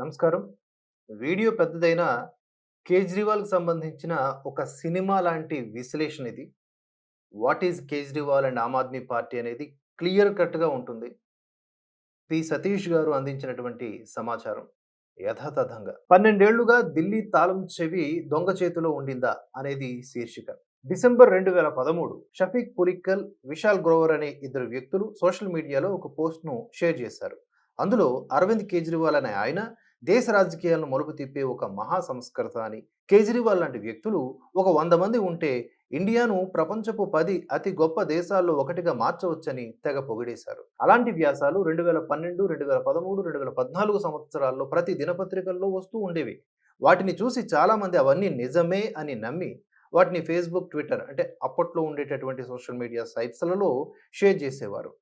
నమస్కారం. వీడియో పెద్దదైన కేజ్రీవాల్కి సంబంధించిన ఒక సినిమా లాంటి విశ్లేషణ ఇది. What is Kejriwal and Aam Aadmi party అనేది క్లియర్ కట్గా ఉంటుంది. పి. సతీష్ గారు అందించినటువంటి సమాచారం యథాతథంగా. పన్నెండేళ్ళుగా ఢిల్లీ తాళం చెవి దొంగ చేతిలో ఉండిందా అనేది శీర్షిక. డిసెంబర్ రెండు వేల పదమూడు షఫీక్ పులిక్కల్ విశాల్ గ్రోవర్ అనే ఇద్దరు వ్యక్తులు సోషల్ మీడియాలో ఒక పోస్ట్ను షేర్ చేశారు. అందులో అరవింద్ కేజ్రీవాల్ అనే ఆయన దేశ రాజకీయాలను మలుపు తిప్పే ఒక మహా సంస్కర్త అని కేజ్రీవాల్ లాంటి వ్యక్తులు ఒక వంద మంది ఉంటే ఇండియాను ప్రపంచపు పది అతి గొప్ప దేశాల్లో ఒకటిగా మార్చవచ్చని తెగ పొగిడేశారు. అలాంటి వ్యాసాలు రెండు వేల పన్నెండు రెండు వేల పదమూడు రెండు వేల పద్నాలుగు సంవత్సరాల్లో ప్రతి దినపత్రికల్లో వస్తూ ఉండేవి. వాటిని చూసి చాలామంది అవన్నీ నిజమే అని నమ్మి వాటిని ఫేస్బుక్ ట్విట్టర్ అంటే అప్పట్లో ఉండేటటువంటి సోషల్ మీడియా సైట్స్లలో షేర్ చేసేవారు.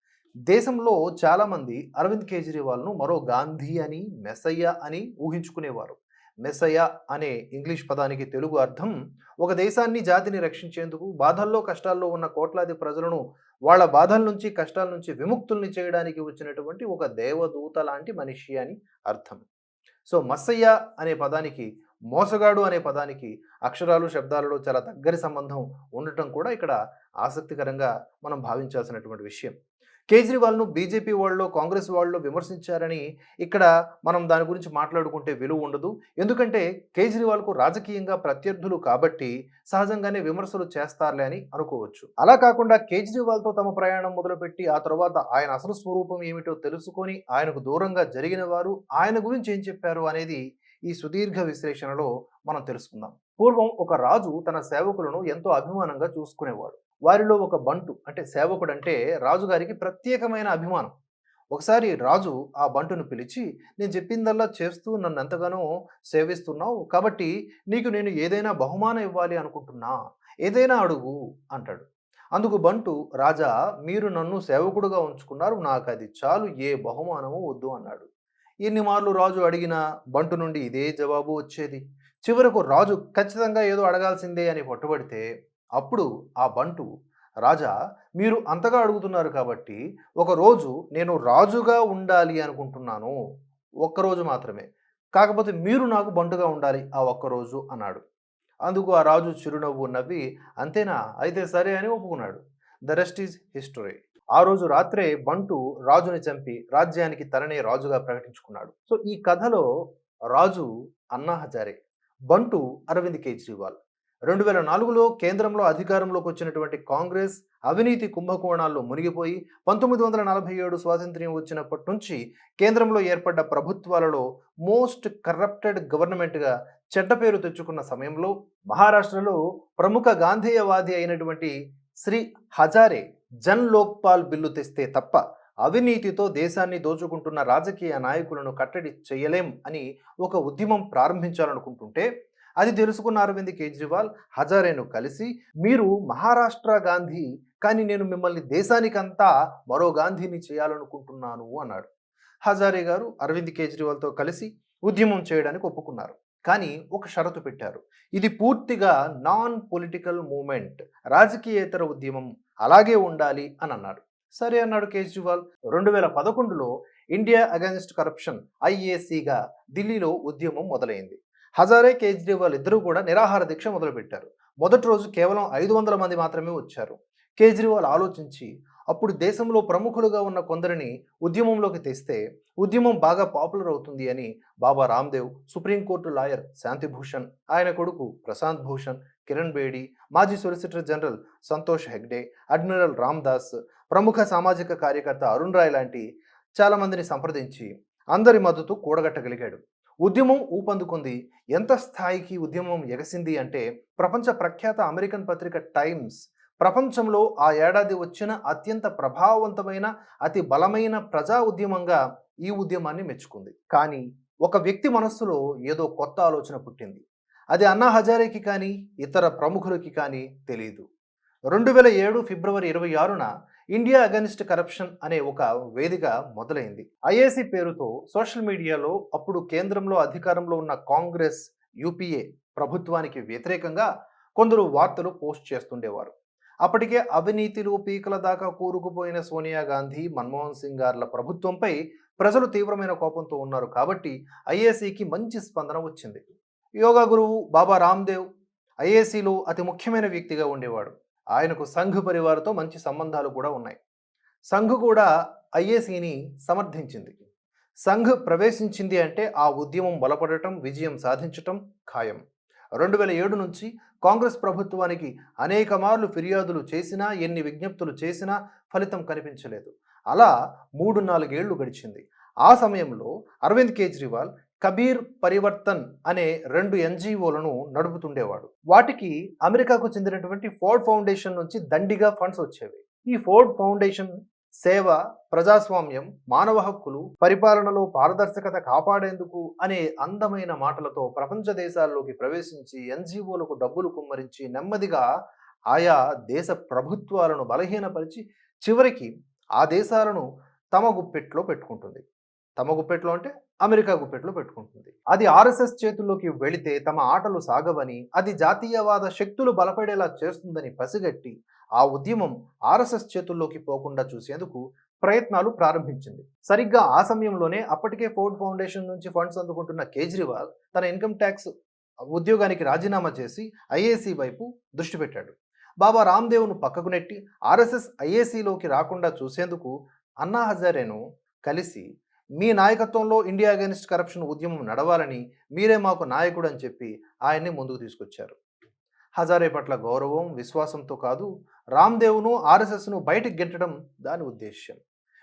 దేశంలో చాలామంది అరవింద్ కేజ్రీవాల్ను మరో గాంధీ అని మెస్సయ్య అని ఊహించుకునేవారు. మెస్సయ్య అనే ఇంగ్లీష్ పదానికి తెలుగు అర్థం ఒక దేశాన్ని జాతిని రక్షించేందుకు బాధల్లో కష్టాల్లో ఉన్న కోట్లాది ప్రజలను వాళ్ళ బాధల నుంచి కష్టాల నుంచి విముక్తుల్ని చేయడానికి వచ్చినటువంటి ఒక దేవదూత లాంటి మనిషి అని అర్థం. సో మస్సయ్య అనే పదానికి మోసగాడు అనే పదానికి అక్షరాలు శబ్దాలలో చాలా దగ్గరి సంబంధం ఉండటం కూడా ఇక్కడ ఆసక్తికరంగా మనం భావించాల్సినటువంటి విషయం. కేజ్రీవాల్ను బీజేపీ వాళ్ళు కాంగ్రెస్ వాళ్ళు విమర్శించారని ఇక్కడ మనం దాని గురించి మాట్లాడుకుంటే విలువ ఉండదు. ఎందుకంటే కేజ్రీవాల్కు రాజకీయంగా ప్రత్యర్థులు కాబట్టి సహజంగానే విమర్శలు చేస్తారులే అని అనుకోవచ్చు. అలా కాకుండా కేజ్రీవాల్తో తమ ప్రయాణం మొదలుపెట్టి ఆ తర్వాత ఆయన అసలు స్వరూపం ఏమిటో తెలుసుకొని ఆయనకు దూరంగా జరిగిన వారు ఆయన గురించి ఏం చెప్పారు అనేది ఈ సుదీర్ఘ విశ్లేషణలో మనం తెలుసుకుందాం. పూర్వం ఒక రాజు తన సేవకులను ఎంతో అభిమానంగా చూసుకునేవాడు. వారిలో ఒక బంటు అంటే సేవకుడు అంటే రాజుగారికి ప్రత్యేకమైన అభిమానం. ఒకసారి రాజు ఆ బంటును పిలిచి నేను చెప్పిందల్లా చేస్తూ నన్ను ఎంతగానో సేవిస్తున్నావు కాబట్టి నీకు నేను ఏదైనా బహుమానం ఇవ్వాలి అనుకుంటున్నా ఏదైనా అడుగు అంటాడు. అందుకు బంటు రాజా మీరు నన్ను సేవకుడుగా ఉంచుకున్నారు నాకు అది చాలు ఏ బహుమానము వద్దు అన్నాడు. ఎన్ని మార్లు రాజు అడిగిన బంటు నుండి ఇదే జవాబు వచ్చేది. చివరకు రాజు ఖచ్చితంగా ఏదో అడగాల్సిందే అని పట్టుబడితే అప్పుడు ఆ బంటు రాజా మీరు అంతగా అడుగుతున్నారు కాబట్టి ఒకరోజు నేను రాజుగా ఉండాలి అనుకుంటున్నాను. ఒక్కరోజు మాత్రమే. కాకపోతే మీరు నాకు బంటుగా ఉండాలి ఆ ఒక్కరోజు అన్నాడు. అందుకు ఆ రాజు చిరునవ్వు నవ్వి అంతేనా? అయితే సరే అని ఒప్పుకున్నాడు. The rest is history. ఆ రోజు రాత్రే బంటు రాజుని చంపి రాజ్యానికి తననే రాజుగా ప్రకటించుకున్నాడు. సో ఈ కథలో రాజు అన్నా హజారే బంటు అరవింద్ కేజ్రీవాల్. రెండు వేల నాలుగులో కేంద్రంలో అధికారంలోకి వచ్చినటువంటి కాంగ్రెస్ అవినీతి కుంభకోణాల్లో మునిగిపోయి పంతొమ్మిది వందల నలభై ఏడు స్వాతంత్ర్యం వచ్చినప్పటి నుంచి కేంద్రంలో ఏర్పడ్డ ప్రభుత్వాలలో మోస్ట్ కరప్టెడ్ గవర్నమెంట్గా చెడ్డ పేరు తెచ్చుకున్న సమయంలో మహారాష్ట్రలో ప్రముఖ గాంధేయవాది అయినటువంటి శ్రీ హజారే జన్ లోక్పాల్ బిల్లు తెస్తే తప్ప అవినీతితో దేశాన్ని దోచుకుంటున్న రాజకీయ నాయకులను కట్టడి చేయలేం అని ఒక ఉద్యమం ప్రారంభించాలనుకుంటుంటే అది తెలుసుకున్న అరవింద్ కేజ్రీవాల్ హజారేను కలిసి మీరు మహారాష్ట్ర గాంధీ కానీ నేను మిమ్మల్ని దేశానికంతా మరో గాంధీని చేయాలనుకుంటున్నాను అన్నాడు. హజారే గారు అరవింద్ కేజ్రీవాల్తో కలిసి ఉద్యమం చేయడానికి ఒప్పుకున్నారు. కానీ ఒక షరతు పెట్టారు. ఇది పూర్తిగా నాన్ పొలిటికల్ మూమెంట్ రాజకీయేతర ఉద్యమం అలాగే ఉండాలి అని అన్నాడు సరే అన్నాడు కేజ్రీవాల్. రెండు వేల పదకొండులో ఇండియా అగెన్స్ట్ కరప్షన్ ఐఏసీగా ఢిల్లీలో ఉద్యమం మొదలైంది. హజారే కేజ్రీవాల్ ఇద్దరూ కూడా నిరాహార దీక్ష మొదలుపెట్టారు. మొదటి రోజు కేవలం ఐదు వందల మంది మాత్రమే వచ్చారు. కేజ్రీవాల్ ఆలోచించి అప్పుడు దేశంలో ప్రముఖులుగా ఉన్న కొందరిని ఉద్యమంలోకి తెస్తే ఉద్యమం బాగా పాపులర్ అవుతుంది అని Baba Ramdev supreme court lawyer Shantibhushan ఆయన కొడుకు ప్రశాంత్ భూషణ్ కిరణ్ బేడి మాజీ solicitor general Santosh Hegde admiral Ramdas ప్రముఖ సామాజిక కార్యకర్త అరుణ్ రాయ్ లాంటి చాలామందిని సంప్రదించి అందరి మద్దతు కూడగట్టగలిగాడు. ఉద్యమం ఊపందుకుంది. ఎంత స్థాయికి ఉద్యమం ఎగసింది అంటే ప్రపంచ ప్రఖ్యాత అమెరికన్ పత్రిక టైమ్స్ ప్రపంచంలో ఆ ఏడాది వచ్చిన అత్యంత ప్రభావవంతమైన అతి బలమైన ప్రజా ఉద్యమంగా ఈ ఉద్యమాన్ని మెచ్చుకుంది. కానీ ఒక వ్యక్తి మనస్సులో ఏదో కొత్త ఆలోచన పుట్టింది. అది అన్నా హజారేకి కానీ ఇతర ప్రముఖులకి కానీ తెలియదు రెండు వేల ఏడు ఫిబ్రవరి ఇరవై ఆరున ఇండియా అగెనిస్ట్ కరప్షన్ అనే ఒక వేదిక మొదలైంది. ఐఏసీ పేరుతో సోషల్ మీడియాలో అప్పుడు కేంద్రంలో అధికారంలో ఉన్న కాంగ్రెస్ యూపీఏ ప్రభుత్వానికి వ్యతిరేకంగా కొందరు వార్తలు పోస్ట్ చేస్తుండేవారు. అప్పటికే అవినీతిలో పీకల దాకా కూరుకుపోయిన సోనియా గాంధీ మన్మోహన్ సింగ్ గార్ల ప్రభుత్వంపై ప్రజలు తీవ్రమైన కోపంతో ఉన్నారు కాబట్టి ఐఏసీకి మంచి స్పందన వచ్చింది. యోగా గురువు బాబా రామ్దేవ్ ఐఏసీలో అతి ముఖ్యమైన వ్యక్తిగా ఉండేవాడు. ఆయనకు సంఘ్ పరివార్తో మంచి సంబంధాలు కూడా ఉన్నాయి. సంఘ్ కూడా ఐఏసీని సమర్థించింది. సంఘ్ ప్రవేశించింది అంటే ఆ ఉద్యమం బలపడటం విజయం సాధించటం ఖాయం. రెండు వేల ఏడు నుంచి కాంగ్రెస్ ప్రభుత్వానికి అనేక మార్లు ఫిర్యాదులు చేసినా ఎన్ని విజ్ఞప్తులు చేసినా ఫలితం కనిపించలేదు. అలా మూడు నాలుగేళ్ళు గడిచింది. ఆ సమయంలో అరవింద్ కేజ్రీవాల్ కబీర్ పరివర్తన్ అనే రెండు ఎన్జిఓలను నడుపుతుండేవాడు. వాటికి అమెరికాకు చెందినటువంటి ఫోర్డ్ ఫౌండేషన్ నుంచి దండిగా ఫండ్స్ వచ్చేవి. ఈ ఫోర్డ్ ఫౌండేషన్ సేవ ప్రజాస్వామ్యం మానవ హక్కులు పరిపాలనలో పారదర్శకత కాపాడేందుకు అనే అందమైన మాటలతో ప్రపంచ దేశాల్లోకి ప్రవేశించి ఎన్జిఓలకు డబ్బులు కుమ్మరించి నెమ్మదిగా ఆయా దేశ ప్రభుత్వాలను బలహీనపరిచి చివరికి ఆ దేశాలను తమ గుప్పెట్లో పెట్టుకుంటుంది. తమ గుప్పెట్లో అంటే అమెరికా గుప్పెట్లో పెట్టుకుంటుంది. అది ఆర్ఎస్ఎస్ చేతుల్లోకి వెళితే తమ ఆటలు సాగవని అది జాతీయవాద శక్తులు బలపడేలా చేస్తుందని పసిగట్టి ఆ ఉద్యమం ఆర్ఎస్ఎస్ చేతుల్లోకి పోకుండా చూసేందుకు ప్రయత్నాలు ప్రారంభించింది. సరిగ్గా ఆ సమయంలోనే అప్పటికే ఫోర్డ్ ఫౌండేషన్ నుంచి ఫండ్స్ అందుకుంటున్న కేజ్రీవాల్ తన ఇన్కమ్ ట్యాక్స్ ఉద్యోగానికి రాజీనామా చేసి ఐఏసీ వైపు దృష్టి పెట్టాడు. బాబా రామ్దేవ్ను పక్కకు నెట్టి ఆర్ఎస్ఎస్ ఐఏసీలోకి రాకుండా చూసేందుకు అన్నా హజారేను కలిసి మీ నాయకత్వంలో ఇండియా అగెనిస్ట్ కరప్షన్ ఉద్యమం నడవాలని మీరే మాకు నాయకుడు అని చెప్పి ఆయన్ని ముందుకు తీసుకొచ్చారు. హజారే పట్ల గౌరవం విశ్వాసంతో కాదు రామ్దేవ్ను ఆర్ఎస్ఎస్ను బయటికి గెట్టడం దాని ఉద్దేశ్యం.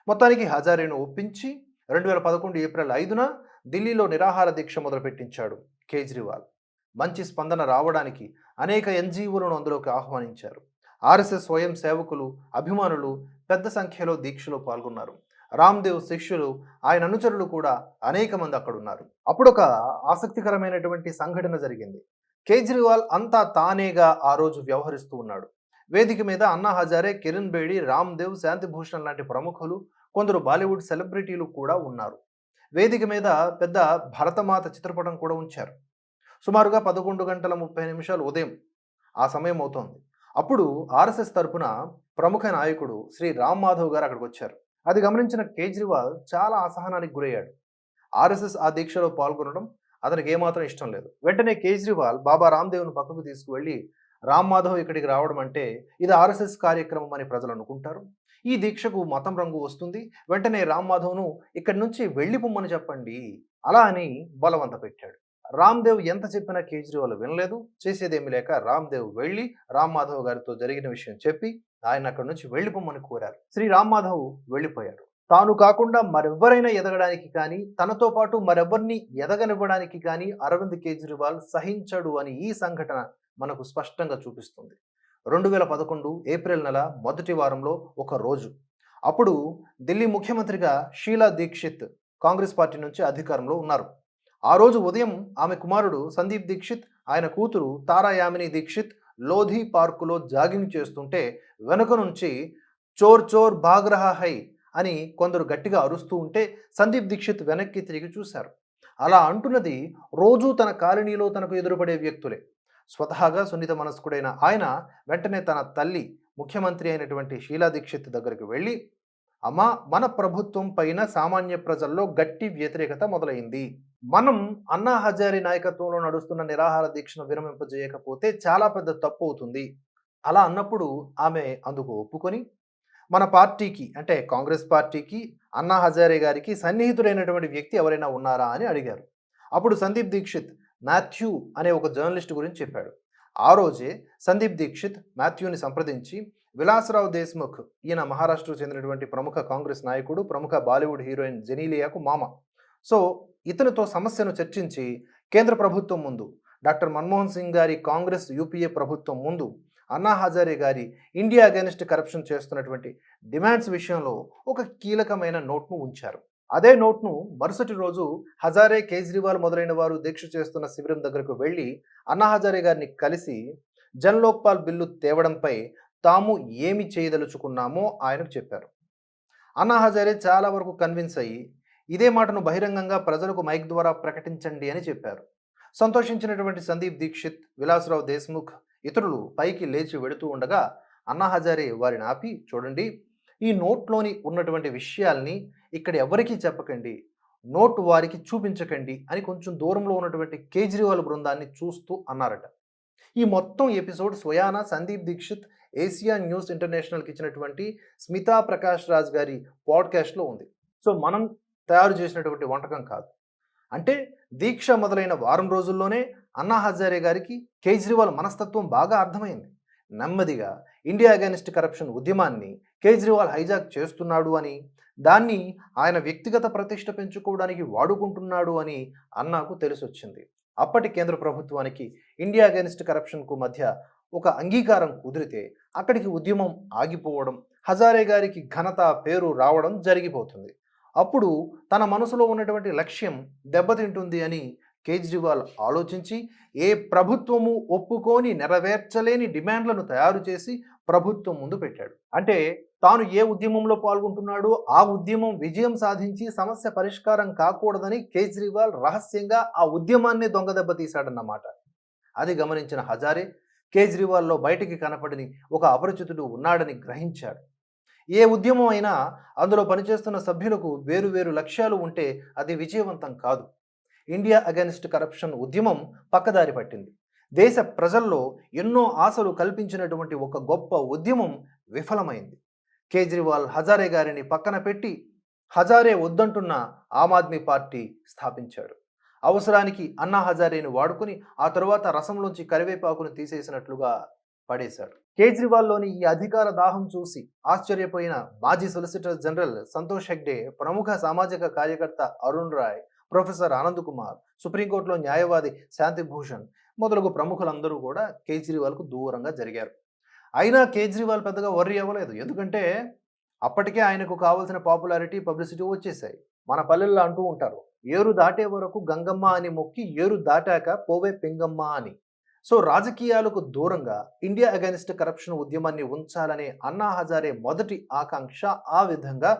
మొత్తానికి హజారేను ఒప్పించి రెండు వేల పదకొండు ఏప్రిల్ ఐదున ఢిల్లీలో నిరాహార దీక్ష మొదలుపెట్టించాడు కేజ్రీవాల్. మంచి స్పందన రావడానికి అనేక ఎన్జీఓలను అందులోకి ఆహ్వానించారు. ఆర్ఎస్ఎస్ స్వయం సేవకులు అభిమానులు పెద్ద సంఖ్యలో దీక్షలో పాల్గొన్నారు. రామ్దేవ్ శిష్యులు ఆయన అనుచరులు కూడా అనేక మంది అక్కడ ఉన్నారు అప్పుడు ఒక ఆసక్తికరమైనటువంటి సంఘటన జరిగింది. కేజ్రీవాల్ అంతా తానేగా ఆ రోజు వ్యవహరిస్తూ ఉన్నాడు. వేదిక మీద అన్నా హజారే కిరణ్ బేడి రామ్దేవ్ శాంతిభూషణ్ లాంటి ప్రముఖులు కొందరు బాలీవుడ్ సెలబ్రిటీలు కూడా ఉన్నారు. వేదిక మీద పెద్ద భరతమాత చిత్రపటం కూడా ఉంచారు. సుమారుగా పదకొండు గంటల ముప్పై నిమిషాలు ఉదయం ఆ సమయం అవుతోంది. అప్పుడు ఆర్ఎస్ఎస్ తరపున ప్రముఖ నాయకుడు శ్రీ రామ్ మాధవ్ గారు అక్కడికి వచ్చారు అది గమనించిన కేజ్రీవాల్ చాలా అసహనానికి గురయ్యాడు. ఆర్ఎస్ఎస్ ఆ దీక్షలో పాల్గొనడం అతనికి ఏమాత్రం ఇష్టం లేదు. వెంటనే కేజ్రీవాల్ బాబా రామ్దేవ్ను పక్కకు తీసుకువెళ్ళి రామ్ మాధవ్ ఇక్కడికి రావడం అంటే ఇది ఆర్ఎస్ఎస్ కార్యక్రమం అని ప్రజలు అనుకుంటారు? ఈ దీక్షకు మతం రంగు వస్తుంది. వెంటనే రామ్ మాధవ్ను ఇక్కడి నుంచి వెళ్ళిపోమ్మని చెప్పండి. అలా అని బలవంత పెట్టాడు. రామ్దేవ్ ఎంత చెప్పినా కేజ్రీవాల్ వినలేదు. చేసేదేమీ లేక రామ్దేవ్ వెళ్ళి రామ్ మాధవ్ గారితో జరిగిన విషయం చెప్పి ఆయన అక్కడి నుంచి వెళ్ళిపోమని కోరారు. శ్రీ రామ్మాధవ్ వెళ్ళిపోయారు వెళ్ళిపోయాడు. తాను కాకుండా మరెవ్వరైనా ఎదగడానికి కానీ తనతో పాటు మరెవ్వరిని ఎదగనివ్వడానికి కానీ అరవింద్ కేజ్రీవాల్ సహించడు అని ఈ సంఘటన మనకు స్పష్టంగా చూపిస్తుంది. రెండు వేల పదకొండు ఏప్రిల్ నెల మొదటి వారంలో ఒక రోజు. అప్పుడు ఢిల్లీ ముఖ్యమంత్రిగా షీలా దీక్షిత్ కాంగ్రెస్ పార్టీ నుంచి అధికారంలో ఉన్నారు. ఆ రోజు ఉదయం ఆమె కుమారుడు సందీప్ దీక్షిత్ ఆయన కూతురు తారాయామిని దీక్షిత్ లోధి పార్కులో జాగింగ్ చేస్తుంటే వెనుక నుంచి చోర్ చోర్ భాగ్రహ హై అని కొందరు గట్టిగా అరుస్తూ ఉంటే సందీప్ దీక్షిత్ వెనక్కి తిరిగి చూశారు. అలా అంటున్నది రోజూ తన కాలనీలో తనకు ఎదురుపడే వ్యక్తులే. స్వతహాగా సున్నిత మనస్కుడైన ఆయన వెంటనే తన తల్లి ముఖ్యమంత్రి అయినటువంటి షీలా దీక్షిత్ దగ్గరికి వెళ్ళి అమ్మ మన ప్రభుత్వం పైన సామాన్య ప్రజల్లో గట్టి వ్యతిరేకత మొదలైంది. మనం అన్నా హజారీ నాయకత్వంలో నడుస్తున్న నిరాహార దీక్షను విరమింపజేయకపోతే చాలా పెద్ద తప్పు అవుతుంది. అలా అన్నప్పుడు ఆమె అందుకు ఒప్పుకొని మన పార్టీకి అంటే కాంగ్రెస్ పార్టీకి అన్నా హజారే గారికి సన్నిహితుడైనటువంటి వ్యక్తి ఎవరైనా ఉన్నారా అని అడిగారు. అప్పుడు సందీప్ దీక్షిత్ మాథ్యూ అనే ఒక జర్నలిస్ట్ గురించి చెప్పాడు. ఆ రోజే సందీప్ దీక్షిత్ మాథ్యూని సంప్రదించి విలాసరావు దేశ్ముఖ్ ఈయన మహారాష్ట్రకు చెందినటువంటి ప్రముఖ కాంగ్రెస్ నాయకుడు ప్రముఖ బాలీవుడ్ హీరోయిన్ జెనీలియాకు మామ సో ఇతనితో సమస్యను చర్చించి కేంద్ర ప్రభుత్వం ముందు డాక్టర్ మన్మోహన్ సింగ్ గారి కాంగ్రెస్ యూపీఏ ప్రభుత్వం ముందు అన్నా హజారే గారి ఇండియా అగెనిస్ట్ కరప్షన్ చేస్తున్నటువంటి డిమాండ్స్ విషయంలో ఒక కీలకమైన నోట్ను ఉంచారు. అదే నోట్ను మరుసటి రోజు హజారే కేజ్రీవాల్ మొదలైన వారు దీక్ష చేస్తున్న శిబిరం దగ్గరకు వెళ్ళి అన్నా హజారే గారిని కలిసి జన్ లోక్పాల్ బిల్లు తేవడంపై తాము ఏమి చేయదలుచుకున్నామో ఆయనకు చెప్పారు. అన్నా హజారే చాలా వరకు కన్విన్స్ అయ్యి ఇదే మాటను బహిరంగంగా ప్రజలకు మైక్ ద్వారా ప్రకటించండి అని చెప్పారు. సంతోషించినటువంటి సందీప్ దీక్షిత్ విలాసరావు దేశ్ముఖ్ ఇతరులు పైకి లేచి వెడుతూ ఉండగా అన్నా హజారే వారిని ఆపి చూడండి ఈ నోట్లోని ఉన్నటువంటి విషయాల్ని ఇక్కడ ఎవరికీ చెప్పకండి నోట్ వారికి చూపించకండి అని కొంచెం దూరంలో ఉన్నటువంటి కేజ్రీవాల్ బృందాన్ని చూస్తూ అన్నారట. ఈ మొత్తం ఎపిసోడ్ స్వయాన సందీప్ దీక్షిత్ ఏసియా న్యూస్ ఇంటర్నేషనల్కి ఇచ్చినటువంటి స్మితా ప్రకాష్ రాజ్ గారి పాడ్కాస్ట్లో ఉంది. సో మనం తయారు చేసినటువంటి వంటకం కాదు. అంటే దీక్ష మొదలైన వారం రోజుల్లోనే అన్నా హజారే గారికి కేజ్రీవాల్ మనస్తత్వం బాగా అర్థమైంది. నెమ్మదిగా ఇండియా అగైనిస్ట్ కరప్షన్ ఉద్యమాన్ని కేజ్రీవాల్ హైజాక్ చేస్తున్నాడు అని దాన్ని ఆయన వ్యక్తిగత ప్రతిష్ట పెంచుకోవడానికి వాడుకుంటున్నాడు అని అన్నాకు తెలిసొచ్చింది. అప్పటి కేంద్ర ప్రభుత్వానికి ఇండియా అగైనిస్ట్ కరప్షన్కు మధ్య ఒక అంగీకారం కుదిరితే అక్కడికి ఉద్యమం ఆగిపోవడం హజారే గారికి ఘనత పేరు రావడం జరిగిపోతుంది. అప్పుడు తన మనసులో ఉన్నటువంటి లక్ష్యం దెబ్బతింటుంది అని కేజ్రీవాల్ ఆలోచించి ఏ ప్రభుత్వము ఒప్పుకొని నెరవేర్చలేని డిమాండ్లను తయారు చేసి ప్రభుత్వం ముందు పెట్టాడు. అంటే తాను ఏ ఉద్యమంలో పాల్గొంటున్నాడో ఆ ఉద్యమం విజయం సాధించి సమస్య పరిష్కారం కాకూడదని కేజ్రీవాల్ రహస్యంగా ఆ ఉద్యమాన్ని దొంగదెబ్బ తీశాడన్నమాట. అది గమనించిన హజారే కేజ్రీవాల్లో బయటికి కనపడని ఒక అపరిచితుడు ఉన్నాడని గ్రహించాడు. ఏ ఉద్యమం అయినా అందులో పనిచేస్తున్న సభ్యులకు వేరు వేరు లక్ష్యాలు ఉంటే అది విజయవంతం కాదు. ఇండియా అగెన్స్ట్ కరప్షన్ ఉద్యమం పక్కదారి పట్టింది. దేశ ప్రజల్లో ఎన్నో ఆశలు కల్పించినటువంటి ఒక గొప్ప ఉద్యమం విఫలమైంది. కేజ్రీవాల్ హజారే గారిని పక్కన పెట్టి హజారే వద్దంటున్న ఆమ్ ఆద్మీ పార్టీ స్థాపించాడు అవసరానికి అన్నా హజారేని వాడుకుని ఆ తరువాత రసంలోంచి కరివేపాకును తీసేసినట్లుగా పడేశాడు కేజ్రీవాల్లోని ఈ అధికార దాహం చూసి ఆశ్చర్యపోయిన మాజీ సొలిసిటర్ జనరల్ సంతోష్ హెగ్డే ప్రముఖ సామాజిక కార్యకర్త అరుణ్ రాయ్ ప్రొఫెసర్ ఆనంద్ కుమార్ సుప్రీంకోర్టులో న్యాయవాది శాంతిభూషణ్ మొదలగు ప్రముఖులందరూ కూడా కేజ్రీవాల్కు దూరంగా జరిగారు. అయినా కేజ్రీవాల్ పెద్దగా వర్రీ అవ్వలేదు. ఎందుకంటే అప్పటికే ఆయనకు కావాల్సిన పాపులారిటీ పబ్లిసిటీ వచ్చేసాయి మన పల్లెల్లో అంటూ ఉంటారు ఏరు దాటే వరకు గంగమ్మ అని మొక్కి ఏరు దాటాక పోవే పింగమ్మ అని. సో రాజకీయాలకు దూరంగా ఇండియా అగైనిస్ట్ కరప్షన్ ఉద్యమాన్ని ఉంచాలనే అన్నా హజారే మొదటి ఆకాంక్ష ఆ విధంగా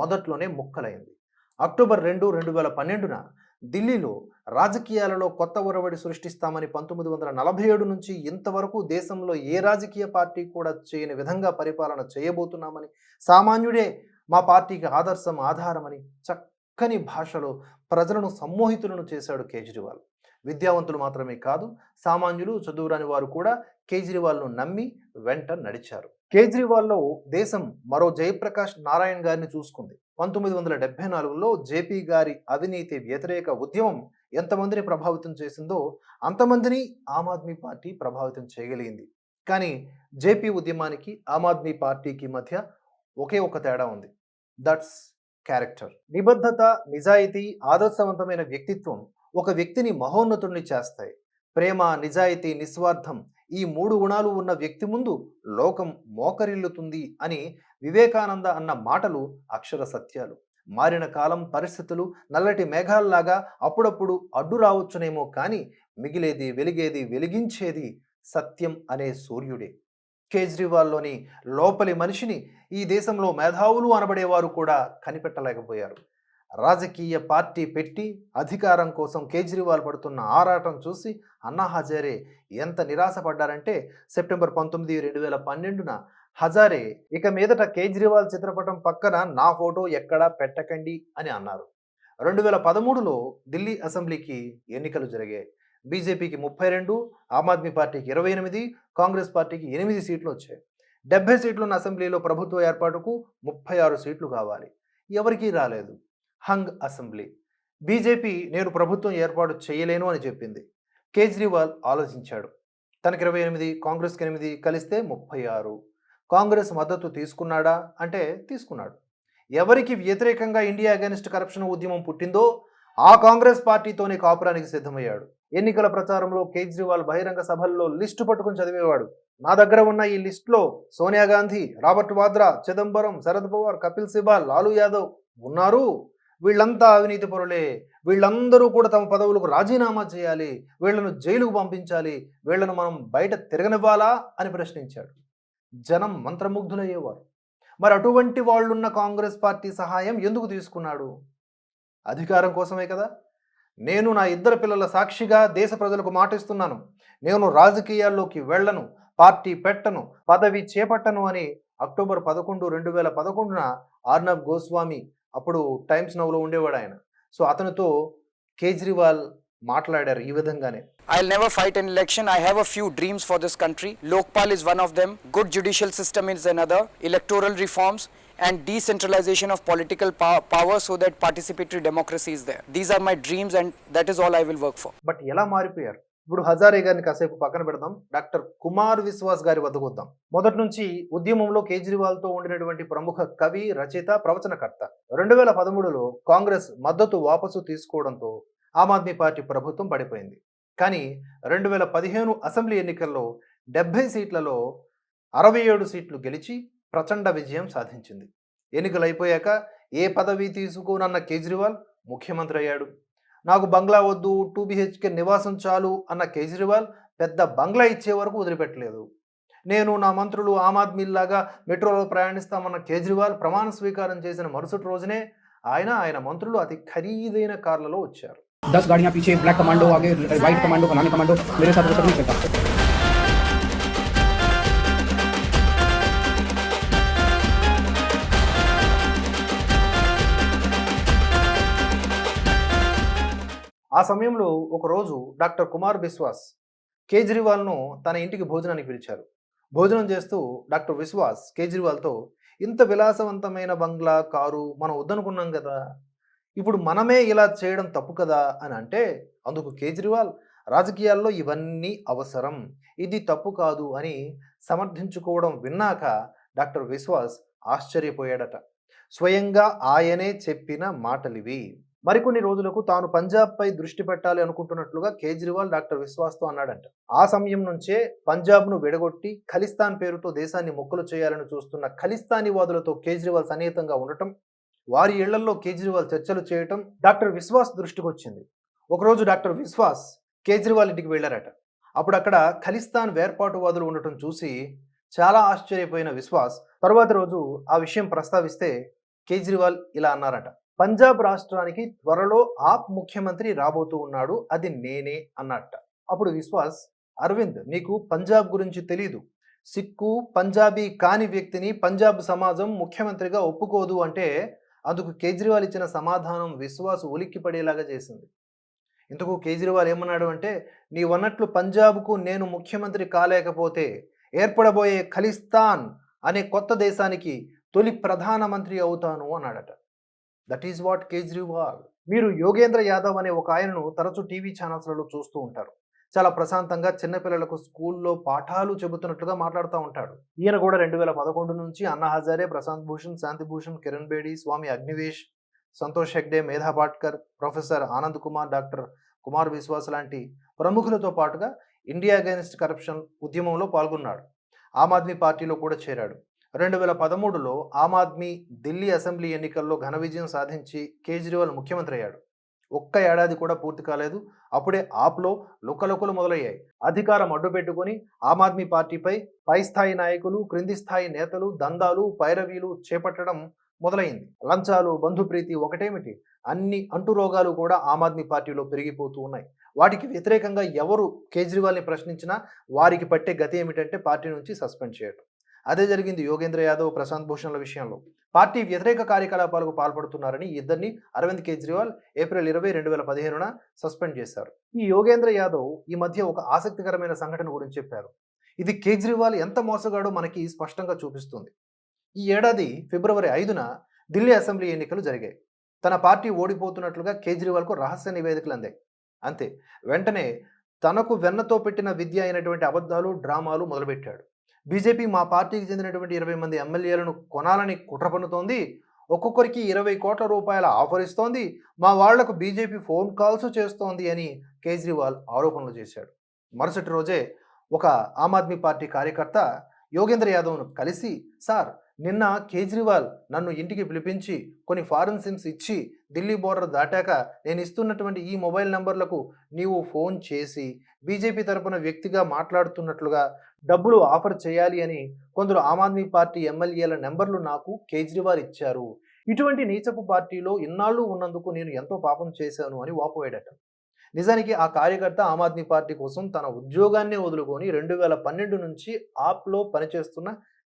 మొదట్లోనే ముక్కలైంది. అక్టోబర్ రెండు రెండు వేల పన్నెండున ఢిల్లీలో రాజకీయాలలో కొత్త ఒరవడి సృష్టిస్తామని పంతొమ్మిది వందల నలభై ఏడు నుంచి ఇంతవరకు దేశంలో ఏ రాజకీయ పార్టీ కూడా చేయని విధంగా పరిపాలన చేయబోతున్నామని సామాన్యుడే మా పార్టీకి ఆదర్శం ఆధారమని చక్కని భాషలో ప్రజలను సమ్మోహితులను చేశాడు కేజ్రీవాల్. విద్యావంతులు మాత్రమే కాదు సామాన్యులు చదువురాని వారు కూడా కేజ్రీవాల్ను నమ్మి వెంట నడిచారు. కేజ్రీవాల్లో దేశం మరో జయప్రకాష్ నారాయణ్ గారిని చూసుకుంది. పంతొమ్మిది వందల డెబ్బై నాలుగులో జేపీ గారి అవినీతి వ్యతిరేక ఉద్యమం ఎంతమందిని ప్రభావితం చేసిందో అంతమందిని ఆమ్ ఆద్మీ పార్టీ ప్రభావితం చేయగలిగింది. కానీ జేపీ ఉద్యమానికి ఆమ్ ఆద్మీ పార్టీకి మధ్య ఒకే ఒక తేడా ఉంది. That's character. నిబద్ధత నిజాయితీ ఆదర్శవంతమైన వ్యక్తిత్వం ఒక వ్యక్తిని మహోన్నతుడిని చేస్తాయి. ప్రేమ నిజాయితీ నిస్వార్థం ఈ మూడు గుణాలు ఉన్న వ్యక్తి ముందు లోకం మోకరిల్లుతుంది అని వివేకానంద అన్న మాటలు అక్షర సత్యాలు. మారిన కాలం పరిస్థితులు నల్లటి మేఘాల్లాగా అప్పుడప్పుడు అడ్డు రావచ్చునేమో కానీ మిగిలేది వెలిగేది వెలిగించేది సత్యం అనే సూర్యుడే. కేజ్రీవాల్లోని లోపలి మనిషిని ఈ దేశంలో మేధావులు అనబడేవారు కూడా కనిపెట్టలేకపోయారు. రాజకీయ పార్టీ పెట్టి అధికారం కోసం కేజ్రీవాల్ పడుతున్న ఆరాటం చూసి అన్నా హజారే ఎంత నిరాశపడ్డారంటే సెప్టెంబర్ పంతొమ్మిది రెండు వేల పన్నెండున హజారే ఇక మీదట కేజ్రీవాల్ చిత్రపటం పక్కన నా ఫోటో ఎక్కడా పెట్టకండి అని అన్నారు. రెండు వేల పదమూడులో ఢిల్లీ అసెంబ్లీకి ఎన్నికలు జరిగాయి. బీజేపీకి ముప్పై రెండు ఆమ్ ఆద్మీ పార్టీకి ఇరవై ఎనిమిది కాంగ్రెస్ పార్టీకి ఎనిమిది సీట్లు వచ్చాయి. డెబ్బై సీట్లున్న అసెంబ్లీలో ప్రభుత్వ ఏర్పాటుకు ముప్పై ఆరు సీట్లు కావాలి. ఎవరికీ రాలేదు. Hung assembly. బీజేపీ నేను ప్రభుత్వం ఏర్పాటు చేయలేను అని చెప్పింది. కేజ్రీవాల్ ఆలోచించాడు. తనకి ఇరవై ఎనిమిది కాంగ్రెస్కి ఎనిమిది కలిస్తే ముప్పై ఆరు. కాంగ్రెస్ మద్దతు తీసుకున్నాడా అంటే తీసుకున్నాడు. ఎవరికి వ్యతిరేకంగా ఇండియా అగెన్స్ట్ కరప్షన్ ఉద్యమం పుట్టిందో ఆ కాంగ్రెస్ పార్టీతోనే కాపురానికి సిద్ధమయ్యాడు. ఎన్నికల ప్రచారంలో కేజ్రీవాల్ బహిరంగ సభల్లో లిస్టు పట్టుకుని చదివేవాడు. నా దగ్గర ఉన్న ఈ లిస్టులో సోనియా గాంధీ రాబర్ట్ వాద్రా చిదంబరం శరద్ పవార్ కపిల్ సిబాల్ లాలూ యాదవ్ ఉన్నారు. వీళ్ళంతా అవినీతి పరులే. వీళ్ళందరూ కూడా తమ పదవులకు రాజీనామా చేయాలి. వీళ్ళను జైలుకు పంపించాలి. వీళ్ళను మనం బయట తిరగనివ్వాలా అని ప్రశ్నించాడు. జనం మంత్రముగ్ధులయ్యేవారు. మరి అటువంటి వాళ్ళున్న కాంగ్రెస్ పార్టీ సహాయం ఎందుకు తీసుకున్నాడు? అధికారం కోసమే కదా. నేను నా ఇద్దరు పిల్లల సాక్షిగా దేశ ప్రజలకు మాటిస్తున్నాను. నేను రాజకీయాల్లోకి వెళ్ళను. పార్టీ పెట్టను. పదవి చేపట్టను అని అక్టోబర్ పదకొండు రెండు వేల పదకొండున ఆర్నబ్ గోస్వామి అప్పుడు టైమ్స్ నవ్లో ఉండేవాడు ఆయన. సో అతనితో కేజ్రీవాల్ మాట్లాడారు ఈ విధంగానే. I never fight in election I have a few dreams for this country Lokpal is one of them good judicial system is another electoral reforms and decentralisation of political power so that participatory democracy is there these are my dreams and that is all I will work for but ఎలా మారిపోయారు? ఇప్పుడు హజారే గారిని కాసేపు పక్కన పెడదాం. Doctor Kumar Vishwas గారి వద్దకు వద్దాం. మొదటి నుంచి ఉద్యమంలో కేజ్రీవాల్తో ఉండినటువంటి ప్రముఖ కవి రచయిత ప్రవచనకర్త. రెండు వేల పదమూడులో కాంగ్రెస్ మద్దతు వాపసు తీసుకోవడంతో ఆమ్ ఆద్మీ పార్టీ ప్రభుత్వం పడిపోయింది. కానీ రెండు వేల పదిహేను అసెంబ్లీ ఎన్నికల్లో డెబ్బై సీట్లలో అరవై ఏడు సీట్లు గెలిచి ప్రచండ విజయం సాధించింది. ఎన్నికలు అయిపోయాక ఏ పదవి తీసుకోనన్న కేజ్రీవాల్ ముఖ్యమంత్రి అయ్యాడు. నాకు బంగ్లా వద్దు టూ బిహెచ్కే నివాసం చాలు అన్న కేజ్రీవాల్ పెద్ద బంగ్లా ఇచ్చే వరకు వదిలిపెట్టలేదు. నేను నా మంత్రులు ఆమ్ ఆద్మీలాగా మెట్రోలో ప్రయాణిస్తామన్న కేజ్రీవాల్ ప్రమాణ స్వీకారం చేసిన మరుసటి రోజునే ఆయన ఆయన మంత్రులు అతి ఖరీదైన కార్లలో వచ్చారు. దస్ గాడియా పీచే బ్లాక్ కమాండో ఆగే వైట్ కమాండో కమాండో మేరే సాత్ సమయంలో ఒకరోజు డాక్టర్ కుమార్ బిశ్వాస్ కేజ్రీవాల్ను తన ఇంటికి భోజనానికి పిలిచారు. భోజనం చేస్తూ డాక్టర్ విశ్వాస్ కేజ్రీవాల్తో ఇంత విలాసవంతమైన బంగ్లా కారు మనం వద్దనుకున్నాం కదా ఇప్పుడు మనమే ఇలా చేయడం తప్పు కదా అని అంటే అందుకు కేజ్రీవాల్ రాజకీయాల్లో ఇవన్నీ అవసరం ఇది తప్పు కాదు అని సమర్థించుకోవడం విన్నాక డాక్టర్ విశ్వాస్ ఆశ్చర్యపోయాడట. స్వయంగా ఆయనే చెప్పిన మాటలివి. మరికొన్ని రోజులకు తాను పంజాబ్పై దృష్టి పెట్టాలి అనుకుంటున్నట్లుగా కేజ్రీవాల్ డాక్టర్ విశ్వాస్తో అన్నాడంట. ఆ సమయం నుంచే పంజాబ్ను విడగొట్టి ఖలిస్తాన్ పేరుతో దేశాన్ని మొక్కలు చేయాలని చూస్తున్న ఖలిస్తానీవాదులతో కేజ్రీవాల్ సన్నిహితంగా ఉండటం వారి ఇళ్ళలో కేజ్రీవాల్ చర్చలు చేయటం డాక్టర్ విశ్వాస్ దృష్టికి వచ్చింది. ఒకరోజు డాక్టర్ విశ్వాస్ కేజ్రీవాల్ ఇంటికి వెళ్ళారట. అప్పుడు అక్కడ ఖలిస్తాన్ వేర్పాటువాదులు ఉండటం చూసి చాలా ఆశ్చర్యపోయిన విశ్వాస్ తరువాత రోజు ఆ విషయం ప్రస్తావిస్తే కేజ్రీవాల్ ఇలా అన్నారట. పంజాబ్ రాష్ట్రానికి త్వరలో ఆప్ ముఖ్యమంత్రి రాబోతూ ఉన్నాడు. అది నేనే అన్నట్ట. అప్పుడు విశ్వాస్ అరవింద్ నీకు పంజాబ్ గురించి తెలీదు. సిక్కు పంజాబీ కాని వ్యక్తిని పంజాబ్ సమాజం ముఖ్యమంత్రిగా ఒప్పుకోదు అంటే అందుకు కేజ్రీవాల్ ఇచ్చిన సమాధానం విశ్వాస్ ఉలిక్కి పడేలాగా చేసింది. ఇందుకు కేజ్రీవాల్ ఏమన్నాడు అంటే నీవన్నట్లు పంజాబ్కు నేను ముఖ్యమంత్రి కాలేకపోతే ఏర్పడబోయే ఖలిస్తాన్ అనే కొత్త దేశానికి తొలి ప్రధానమంత్రి అవుతాను అన్నాడట. దట్ ఈజ్ వాట్ కేజ్రీవాల్ మీరు యోగేంద్ర యాదవ్ అనే ఒక ఆయనను తరచూ టీవీ ఛానల్స్లలో చూస్తూ ఉంటారు. చాలా ప్రశాంతంగా చిన్నపిల్లలకు స్కూల్లో పాఠాలు చెబుతున్నట్లుగా మాట్లాడుతూ ఉంటాడు. ఈయన కూడా రెండు వేల పదకొండు నుంచి అన్నా హజారే ప్రశాంత్ భూషణ్ శాంతి భూషణ్ కిరణ్ బేడి స్వామి అగ్నివేష్ సంతోష్ హెగ్డే మేధా పాట్కర్ ప్రొఫెసర్ ఆనంద్ కుమార్ డాక్టర్ కుమార్ విశ్వాస్ లాంటి ప్రముఖులతో పాటుగా ఇండియా అగైనిస్ట్ కరప్షన్ ఉద్యమంలో పాల్గొన్నాడు. ఆమ్ ఆద్మీ పార్టీలో కూడా చేరాడు. రెండు వేల పదమూడులో ఆమ్ ఆద్మీ ఢిల్లీ అసెంబ్లీ ఎన్నికల్లో ఘన విజయం సాధించి కేజ్రీవాల్ ముఖ్యమంత్రి అయ్యాడు. ఒక్క ఏడాది కూడా పూర్తి కాలేదు. అప్పుడే ఆప్లో లుకలుకలు మొదలయ్యాయి. అధికారం అడ్డుపెట్టుకొని ఆమ్ ఆద్మీ పార్టీపై పై స్థాయి నాయకులు క్రింది స్థాయి నేతలు దందాలు పైరవీలు చేపట్టడం మొదలైంది. లంచాలు బంధుప్రీతి ఒకటేమిటి? అన్ని అంటురోగాలు కూడా ఆమ్ ఆద్మీ పార్టీలో పెరిగిపోతూ ఉన్నాయి. వాటికి వ్యతిరేకంగా ఎవరు కేజ్రీవాల్ని ప్రశ్నించినా వారికి పట్టే గతి ఏమిటంటే పార్టీ నుంచి సస్పెండ్ చేయడం అదే జరిగింది యోగేంద్ర యాదవ్ ప్రశాంత్ భూషణ్ల విషయంలో. పార్టీ వ్యతిరేక కార్యకలాపాలకు పాల్పడుతున్నారని ఇద్దరిని అరవింద్ కేజ్రీవాల్ ఏప్రిల్ ఇరవై రెండు వేల పదిహేనున సస్పెండ్ చేశారు. ఈ యోగేంద్ర యాదవ్ ఈ మధ్య ఒక ఆసక్తికరమైన సంఘటన గురించి చెప్పారు. ఇది కేజ్రీవాల్ ఎంత మోసగాడో మనకి స్పష్టంగా చూపిస్తుంది. ఈ ఏడాది ఫిబ్రవరి ఐదున ఢిల్లీ అసెంబ్లీ ఎన్నికలు జరిగాయి. తన పార్టీ ఓడిపోతున్నట్లుగా కేజ్రీవాల్కు రహస్య నివేదికలు అందాయి అంతే వెంటనే తనకు వెన్నతో పెట్టిన విద్య అయినటువంటి అబద్ధాలు డ్రామాలు మొదలుపెట్టాడు. బీజేపీ మా పార్టీకి చెందినటువంటి ఇరవై మంది ఎమ్మెల్యేలను కొనాలని కుట్ర పన్నుతోంది ఒక్కొక్కరికి ఇరవై కోట్ల రూపాయల ఆఫర్ ఇస్తోంది. మా వాళ్ళకు బీజేపీ ఫోన్ కాల్స్ చేస్తోంది అని కేజ్రీవాల్ ఆరోపణలు చేశాడు. మరుసటి రోజే ఒక ఆమ్ ఆద్మీ పార్టీ కార్యకర్త యోగేంద్ర యాదవ్ను కలిసి సార్ నిన్న కేజ్రీవాల్ నన్ను ఇంటికి పిలిపించి కొన్ని ఫారెన్ సిమ్స్ ఇచ్చి ఢిల్లీ బోర్డర్ దాటాక నేను ఇస్తున్నటువంటి ఈ మొబైల్ నంబర్లకు నీవు ఫోన్ చేసి బీజేపీ తరపున వ్యక్తిగా మాట్లాడుతున్నట్లుగా డబ్బులు ఆఫర్ చేయాలి అని కొందరు ఆమ్ ఆద్మీ పార్టీ ఎమ్మెల్యేల నెంబర్లు నాకు కేజ్రీవాల్ ఇచ్చారు. ఇటువంటి నీచపు పార్టీలో ఇన్నాళ్ళు ఉన్నందుకు నేను ఎంతో పాపం చేశాను అని వాపోయాడట. నిజానికి ఆ కార్యకర్త ఆమ్ ఆద్మీ పార్టీ కోసం తన ఉద్యోగాన్ని వదులుకొని రెండు వేల పన్నెండు నుంచి ఆప్లో పనిచేస్తున్న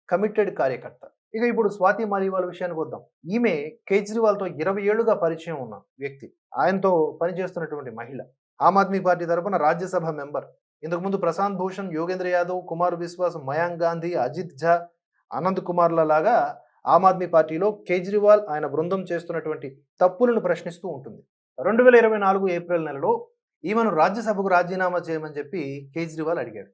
కమిటెడ్ కార్యకర్త. ఇక ఇప్పుడు స్వాతి మాలివాల్ విషయానికి వద్దాం. ఈమె కేజ్రీవాల్తో ఇరవై ఏళ్ళుగా పరిచయం ఉన్న వ్యక్తి. ఆయనతో పనిచేస్తున్నటువంటి మహిళ. ఆమ్ ఆద్మీ పార్టీ తరపున రాజ్యసభ మెంబర్. ఇంతకుముందు ప్రశాంత్ భూషణ్ యోగేంద్ర యాదవ్ కుమార్ విశ్వాస్ మయాంక్ గాంధీ అజిత్ ఝా అనంత్ కుమార్ల లాగా ఆమ్ ఆద్మీ పార్టీలో కేజ్రీవాల్ ఆయన బృందం చేస్తున్నటువంటి తప్పులను ప్రశ్నిస్తూ ఉంటుంది. రెండు వేల ఇరవై నాలుగు ఏప్రిల్ నెలలో ఈమెను రాజ్యసభకు రాజీనామా చేయమని చెప్పి కేజ్రీవాల్ అడిగాడు.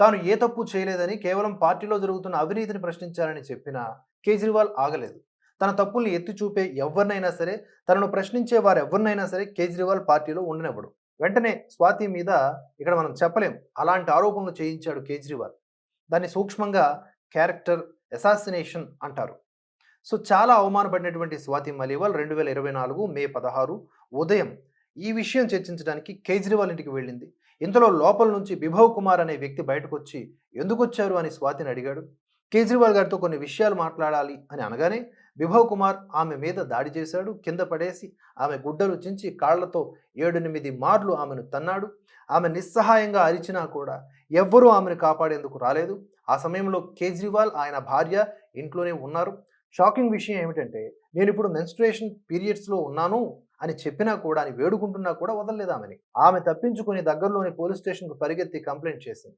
తాను ఏ తప్పు చేయలేదని కేవలం పార్టీలో జరుగుతున్న అవినీతిని ప్రశ్నించాలని చెప్పినా కేజ్రీవాల్ ఆగలేదు. తన తప్పుల్ని ఎత్తి చూపే ఎవరినైనా సరే తనను ప్రశ్నించే వారు ఎవరినైనా సరే కేజ్రీవాల్ పార్టీలో ఉండనివ్వడు. వెంటనే స్వాతి మీద ఇక్కడ మనం చెప్పలేం. అలాంటి ఆరోపణలు చేయించాడు కేజ్రీవాల్. దాన్ని సూక్ష్మంగా క్యారెక్టర్ అసాసినేషన్ అంటారు. సో చాలా అవమానపడినటువంటి స్వాతి మలివాల్ రెండు వేల ఇరవై నాలుగు మే పదహారు ఉదయం ఈ విషయం చర్చించడానికి కేజ్రీవాల్ ఇంటికి వెళ్ళింది. ఇంతలో లోపల నుంచి బిభవ్ కుమార్ అనే వ్యక్తి బయటకు వచ్చి ఎందుకు వచ్చారు అని స్వాతిని అడిగాడు. కేజ్రీవాల్ గారితో కొన్ని విషయాలు మాట్లాడాలి అని అనగానే విభవ్ కుమార్ ఆమె మీద దాడి చేశాడు. కింద పడేసి ఆమె గుడ్డలు చించి కాళ్ళతో ఏడెనిమిది మార్లు ఆమెను తన్నాడు. ఆమె నిస్సహాయంగా అరిచినా కూడా ఎవ్వరూ ఆమెను కాపాడేందుకు రాలేదు. ఆ సమయంలో కేజ్రీవాల్ ఆయన భార్య ఇంట్లోనే ఉన్నారు. షాకింగ్ విషయం ఏమిటంటే నేను ఇప్పుడు మెన్స్ట్రుయేషన్ పీరియడ్స్లో ఉన్నాను. అని చెప్పినా కూడా అని వేడుకుంటున్నా కూడా వదలలేదు ఆమెని. ఆమె తప్పించుకుని దగ్గరలోని పోలీస్ స్టేషన్కు పరిగెత్తి కంప్లైంట్ చేసింది.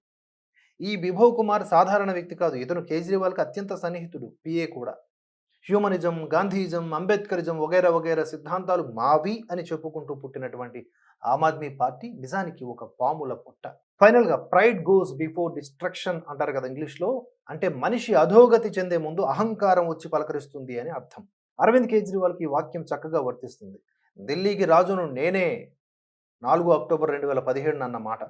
ఈ బిభవ్ కుమార్ సాధారణ వ్యక్తి కాదు. ఇతను కేజ్రీవాల్కి అత్యంత సన్నిహితుడు పిఏ కూడా. హ్యూమనిజం గాంధీజం అంబేద్కరిజం వగైరా వగైరా సిద్ధాంతాలు మావి అని చెప్పుకుంటూ పుట్టినటువంటి ఆమ్ ఆద్మీ పార్టీ నిజానికి ఒక పాముల పుట్ట. ఫైనల్గా ప్రైడ్ గోస్ బిఫోర్ డిస్ట్రక్షన్ అంటారు కదా ఇంగ్లీష్లో. అంటే మనిషి అధోగతి చెందే ముందు అహంకారం వచ్చి పలకరిస్తుంది అని అర్థం. అరవింద్ కేజ్రీవాల్కి ఈ వాక్యం చక్కగా వర్తిస్తుంది. ఢిల్లీకి రాజును నేనే నాలుగు అక్టోబర్ రెండు వేల పదిహేడున అన్న మాట.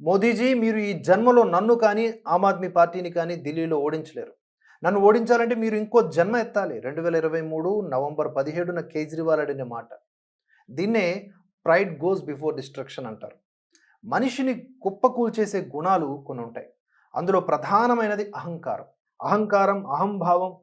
మోదీజీ మీరు ఈ జన్మలో నన్ను కానీ ఆమ్ ఆద్మీ పార్టీని కానీ ఢిల్లీలో ఓడించలేరు. నన్ను ఓడించాలంటే మీరు ఇంకో జన్మ ఎత్తాలి. రెండు వేల ఇరవై మూడు నవంబర్ పదిహేడున కేజ్రీవాల్ అడిన మాట. దీన్నే ప్రైడ్ గోస్ బిఫోర్ డిస్ట్రక్షన్ అంటారు. మనిషిని కుప్పకూల్చేసే గుణాలు కొన్ని ఉంటాయి అందులో ప్రధానమైనది అహంకారం. అహంకారం అహంభావం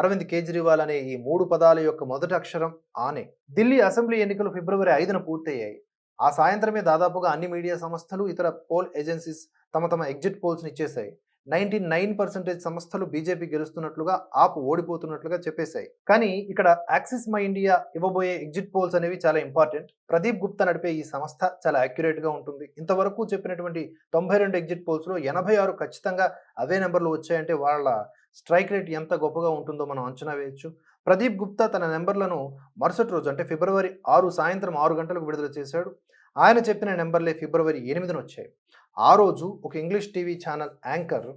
అరవింద్ కేజ్రీవాల్ అనే ఈ మూడు పదాల యొక్క మొదటి అక్షరం ఆనే. ఢిల్లీ అసెంబ్లీ ఎన్నికలు ఫిబ్రవరి ఐదున పూర్తయ్యాయి. ఆ సాయంత్రమే దాదాపుగా అన్ని మీడియా సంస్థలు ఇతర పోల్ ఏజెన్సీస్ తమ తమ ఎగ్జిట్ పోల్స్ని ఇచ్చేశాయి. నైన్టీ నైన్ పర్సెంటేజ్ సంస్థలు బీజేపీ గెలుస్తున్నట్లుగా ఆప్ ఓడిపోతున్నట్లుగా చెప్పేశాయి. కానీ ఇక్కడ యాక్సిస్ మై ఇండియా ఇవ్వబోయే ఎగ్జిట్ పోల్స్ అనేవి చాలా ఇంపార్టెంట్. ప్రదీప్ గుప్తా నడిపే ఈ సంస్థ చాలా అక్యురేట్గా గా ఉంటుంది. ఇంతవరకు చెప్పినటువంటి తొంభై రెండు ఎగ్జిట్ పోల్స్లో ఎనభై ఆరు ఖచ్చితంగా అవే నెంబర్లు వచ్చాయంటే వాళ్ళ స్ట్రైక్ రేట్ ఎంత గొప్పగా ఉంటుందో మనం అంచనా వేయొచ్చు. ప్రదీప్ గుప్తా తన నెంబర్లను మరుసటి రోజు అంటే ఫిబ్రవరి ఆరు సాయంత్రం ఆరు గంటలకు విడుదల చేశాడు. ఆయన చెప్పిన నెంబర్లే ఫిబ్రవరి ఎనిమిదిన వచ్చాయి. ఆ రోజు ఒక ఇంగ్లీష్ టీవీ ఛానల్ యాంకర్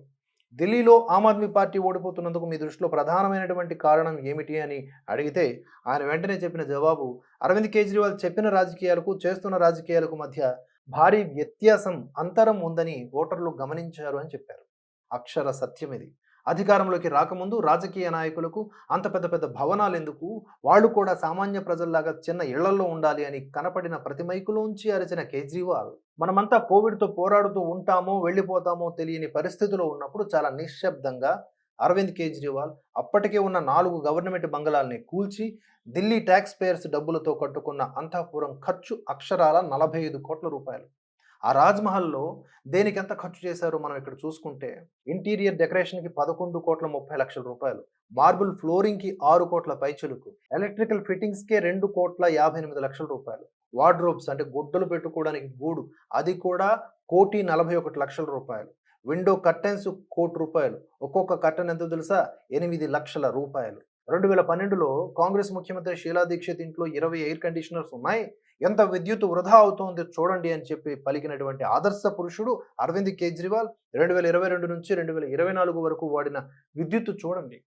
ఢిల్లీలో ఆమ్ ఆద్మీ పార్టీ ఓడిపోతున్నందుకు మీ దృష్టిలో ప్రధానమైనటువంటి కారణం ఏమిటి అని అడిగితే ఆయన వెంటనే చెప్పిన జవాబు అరవింద్ కేజ్రీవాల్ చెప్పిన రాజకీయాలకు చేస్తున్న రాజకీయాలకు మధ్య భారీ వ్యత్యాసం అంతరం ఉందని ఓటర్లు గమనించారు అని చెప్పారు. అక్షర సత్యం ఇది అధికారంలోకి రాకముందు రాజకీయ నాయకులకు అంత పెద్ద పెద్ద భవనాలు ఎందుకు వాళ్ళు కూడా సామాన్య ప్రజల్లాగా చిన్న ఇళ్ళలో ఉండాలి అని కనపడిన ప్రతిమైకులోంచి అరిచిన కేజ్రీవాల్ మనమంతా కోవిడ్తో పోరాడుతూ ఉంటామో వెళ్ళిపోతామో తెలియని పరిస్థితిలో ఉన్నప్పుడు చాలా నిశ్శబ్దంగా అరవింద్ కేజ్రీవాల్ అప్పటికే ఉన్న నాలుగు గవర్నమెంట్ బంగళాల్ని కూల్చి ఢిల్లీ ట్యాక్స్ పేయర్స్ డబ్బులతో కట్టుకున్న అంతఃపురం ఖర్చు అక్షరాల నలభై ఐదు కోట్ల రూపాయలు. ఆ రాజ్మహల్లో దేనికి ఎంత ఖర్చు చేశారో మనం ఇక్కడ చూసుకుంటే ఇంటీరియర్ డెకరేషన్కి పదకొండు కోట్ల ముప్పై లక్షల రూపాయలు మార్బుల్ ఫ్లోరింగ్కి ఆరు కోట్ల పైచులకు ఎలక్ట్రికల్ ఫిట్టింగ్స్కే రెండు కోట్ల యాభై ఎనిమిది లక్షల రూపాయలు వార్డ్రోబ్స్ అంటే గుడ్డలు పెట్టుకోవడానికి గూడు అది కూడా కోటి నలభై ఒకటి లక్షల రూపాయలు విండో కర్టెన్స్ కోటి రూపాయలు ఒక్కొక్క కర్టెన్ ఎంతో తెలుసా? ఎనిమిది లక్షల రూపాయలు. రెండు వేల పన్నెండులో కాంగ్రెస్ ముఖ్యమంత్రి షీలా దీక్షిత్ ఇంట్లో ఇరవై ఎయిర్ కండిషనర్స్ ఉన్నాయి. ఎంత విద్యుత్ వృధా అవుతోంది చూడండి అని చెప్పి పలికినటువంటి ఆదర్శ పురుషుడు అరవింద్ కేజ్రీవాల్ రెండు వేల ఇరవై రెండు నుంచి రెండు వేల ఇరవై నాలుగు వరకు వాడిన విద్యుత్ చూడండి.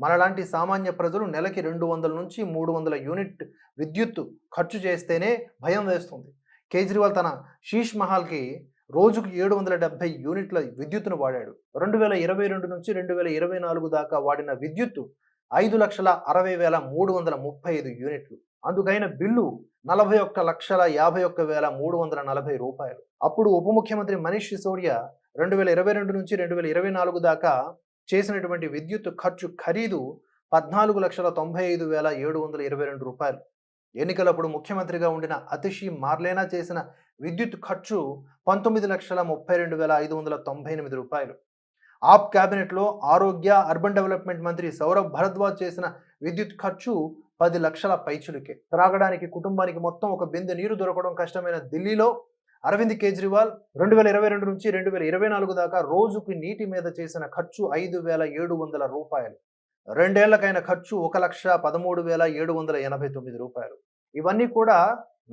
మనలాంటి సామాన్య ప్రజలు నెలకి రెండు వందల నుంచి మూడు వందల యూనిట్ విద్యుత్ ఖర్చు చేస్తేనే భయం వేస్తుంది. కేజ్రీవాల్ తన శీష్ మహల్కి రోజుకు ఏడు వందల డెబ్బై యూనిట్ల విద్యుత్తును వాడాడు. రెండు వేల ఇరవై రెండు నుంచి రెండు వేల ఇరవై నాలుగు దాకా వాడిన విద్యుత్తు ఐదు లక్షల అరవై వేల మూడు వందల ముప్పై ఐదు యూనిట్లు. అందుకైన బిల్లు నలభై ఒక్క లక్షల యాభై ఒక్క వేల మూడు వందల నలభై రూపాయలు. అప్పుడు ఉప ముఖ్యమంత్రి మనీష్ సిసోడియా రెండు వేల ఇరవై రెండు నుంచి రెండు వేల ఇరవై నాలుగు దాకా చేసినటువంటి విద్యుత్ ఖర్చు ఖరీదు పద్నాలుగు లక్షల తొంభై ఐదు వేల ఏడు వందల ఇరవై రెండు రూపాయలు. ఎన్నికలప్పుడు ముఖ్యమంత్రిగా ఉండిన అతిషి మార్లేనా చేసిన విద్యుత్ ఖర్చు పంతొమ్మిది లక్షల ముప్పై రెండు వేల ఐదు వందల తొంభై ఎనిమిది రూపాయలు. ఆప్ క్యాబినెట్లో ఆరోగ్య అర్బన్ డెవలప్మెంట్ మంత్రి సౌరభ్ భరద్వాజ్ చేసిన విద్యుత్ ఖర్చు పది లక్షల పైచులకే. త్రాగడానికి కుటుంబానికి మొత్తం ఒక బిందె నీరు దొరకడం కష్టమైన ఢిల్లీలో అరవింద్ కేజ్రీవాల్ రెండు వేల ఇరవై రెండు నుంచి రెండు వేల ఇరవై నాలుగు దాకా రోజుకి నీటి మీద చేసిన ఖర్చు ఐదు వేల ఏడు వందల రూపాయలు. రెండేళ్ళకైన ఖర్చు ఒక లక్ష పదమూడు వేల ఏడు వందల ఎనభై తొమ్మిది రూపాయలు. ఇవన్నీ కూడా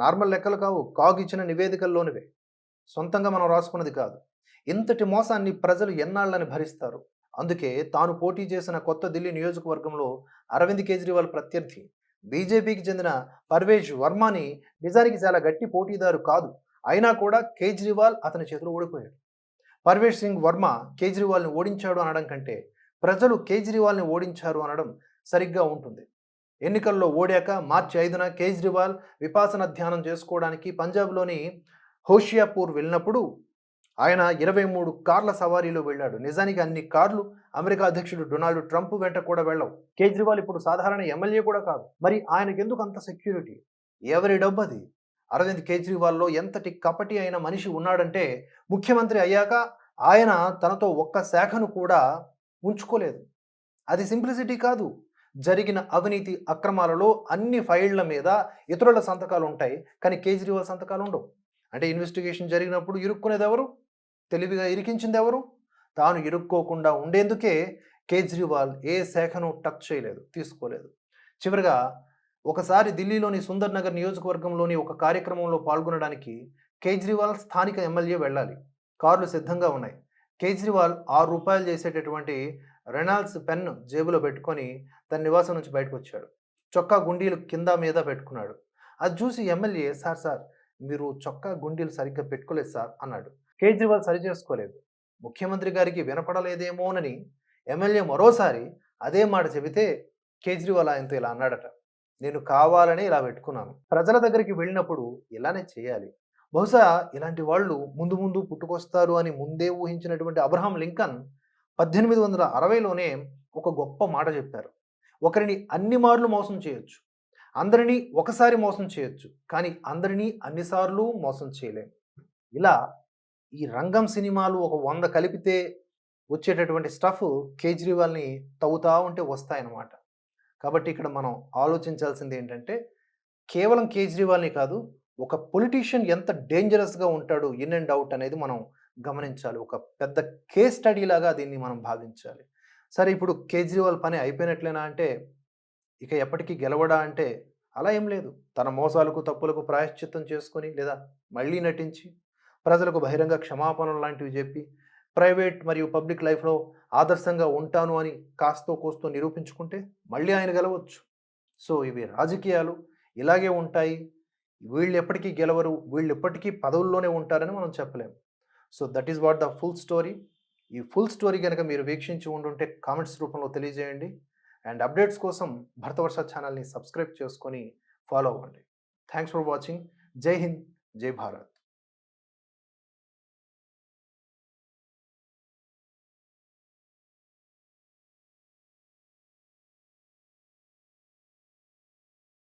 నార్మల్ లెక్కలు కావు కాగ్ ఇచ్చిన నివేదికల్లోనివే. సొంతంగా మనం రాసుకున్నది కాదు. ఇంతటి మోసాన్ని ప్రజలు ఎన్నాళ్ళని భరిస్తారు? అందుకే తాను పోటీ చేసిన కొత్త ఢిల్లీ నియోజకవర్గంలో అరవింద్ కేజ్రీవాల్ ప్రత్యర్థి బీజేపీకి చెందిన పర్వేజ్ వర్మాని నిజానికి చాలా గట్టి పోటీదారు కాదు. అయినా కూడా కేజ్రీవాల్ అతని చేతిలో ఓడిపోయాడు. పర్వేజ్ సింగ్ వర్మ కేజ్రీవాల్ని ఓడించాడు అనడం కంటే ప్రజలు కేజ్రీవాల్ని ఓడించారు అనడం సరిగ్గా ఉంటుంది. ఎన్నికల్లో ఓడాక మార్చి ఐదున కేజ్రీవాల్ విపాసన ధ్యానం చేసుకోవడానికి పంజాబ్లోని హోషియాపూర్ వెళ్ళినప్పుడు ఆయన ఇరవై మూడు కార్ల సవారీలో వెళ్ళాడు. నిజానికి అన్ని కార్లు అమెరికా అధ్యక్షుడు డొనాల్డ్ ట్రంప్ వెంట కూడా వెళ్ళవు. కేజ్రీవాల్ ఇప్పుడు సాధారణ ఎమ్మెల్యే కూడా కాదు. మరి ఆయనకెందుకు అంత సెక్యూరిటీ ఎవరి డబ్బు అది అరవింద్ కేజ్రీవాల్లో ఎంతటి కపటి అయిన మనిషి ఉన్నాడంటే ముఖ్యమంత్రి అయ్యాక ఆయన తనతో ఒక్క శాఖను కూడా ఉంచుకోలేదు. అది సింప్లిసిటీ కాదు. జరిగిన అవినీతి అక్రమాలలో అన్ని ఫైళ్ళ మీద ఇతరుల సంతకాలు ఉంటాయి కానీ కేజ్రీవాల్ సంతకాలు ఉండవు అంటే ఇన్వెస్టిగేషన్ జరిగినప్పుడు ఇరుక్కునేది ఎవరు తెలివిగా ఇరికించింది ఎవరు తాను ఇరుక్కోకుండా ఉండేందుకే కేజ్రీవాల్ ఏ శాఖను టచ్ చేయలేదు తీసుకోలేదు. చివరిగా ఒకసారి ఢిల్లీలోని సుందర్ నగర్ నియోజకవర్గంలోని ఒక కార్యక్రమంలో పాల్గొనడానికి కేజ్రీవాల్ స్థానిక ఎమ్మెల్యే వెళ్ళాలి. కార్లు సిద్ధంగా ఉన్నాయి. కేజ్రీవాల్ ఆరు రూపాయలు చేసేటటువంటి రెనాల్డ్స్ పెన్ జేబులో పెట్టుకొని తన నివాసం నుంచి బయటకు వచ్చాడు చొక్కా గుండీలు కింద మీద పెట్టుకున్నాడు. అది చూసి ఎమ్మెల్యే సార్ సార్ మీరు చొక్కా గుండీలు సరిగ్గా పెట్టుకోలేదు సార్ అన్నాడు. కేజ్రీవాల్ సరి చేసుకోలేదు ముఖ్యమంత్రి గారికి వినపడలేదేమోనని ఎమ్మెల్యే మరోసారి అదే మాట చెబితే కేజ్రీవాల్ ఆయనతో ఇలా అన్నాడట. నేను కావాలని ఇలా పెట్టుకున్నాను. ప్రజల దగ్గరికి వెళ్ళినప్పుడు ఇలానే చేయాలి. బహుశా ఇలాంటి వాళ్ళు ముందు ముందు పుట్టుకొస్తారు అని ముందే ఊహించినటువంటి అబ్రహాం లింకన్ పద్దెనిమిది వందల అరవైలోనే ఒక గొప్ప మాట చెప్పారు. ఒకరిని అన్ని మార్లు మోసం చేయొచ్చు. అందరినీ ఒకసారి మోసం చేయొచ్చు. కానీ అందరినీ అన్నిసార్లు మోసం చేయలేం. ఇలా ఈ రంగం సినిమాలు ఒక వంద కలిపితే వచ్చేటటువంటి స్టఫ్ కేజ్రీవాల్ని తవ్వుతా ఉంటే వస్తాయన్నమాట. కాబట్టి ఇక్కడ మనం ఆలోచించాల్సింది ఏంటంటే కేవలం కేజ్రీవాల్ని కాదు ఒక పొలిటీషియన్ ఎంత డేంజరస్గా ఉంటాడు ఇన్ అండ్ అవుట్ అనేది మనం గమనించాలి. ఒక పెద్ద కేస్ స్టడీ లాగా దీన్ని మనం భావించాలి. సరే ఇప్పుడు కేజ్రీవాల్ పని అయిపోయినట్లేనా అంటే ఇక ఎప్పటికీ గెలవడా అంటే అలా ఏం లేదు. తన మోసాలకు తప్పులకు ప్రాయశ్చిత్తం చేసుకొని లేదా మళ్ళీ నటించి ప్రజలకు బహిరంగ క్షమాపణలు లాంటివి చెప్పి ప్రైవేట్ మరియు పబ్లిక్ లైఫ్లో ఆదర్శంగా ఉంటాను అని కాస్తో కోస్తో నిరూపించుకుంటే మళ్ళీ ఆయన గెలవచ్చు. సో ఇవి రాజకీయాలు. ఇలాగే ఉంటాయి. వీళ్ళు ఎప్పటికీ గెలవరు. వీళ్ళు ఎప్పటికీ పదవుల్లోనే ఉంటారని మనం చెప్పలేము so that is what the full story. ఈ ఫుల్ స్టోరీ కనుక మీరు వీక్షించి ఉండుంటే కామెంట్స్ రూపంలో తెలియజేయండి. అండ్ అప్డేట్స్ కోసం భరతవర్ష ఛానల్ని సబ్స్క్రైబ్ చేసుకొని ఫాలో అవ్వండి. Thanks for watching. జై హింద్. జై భారత్.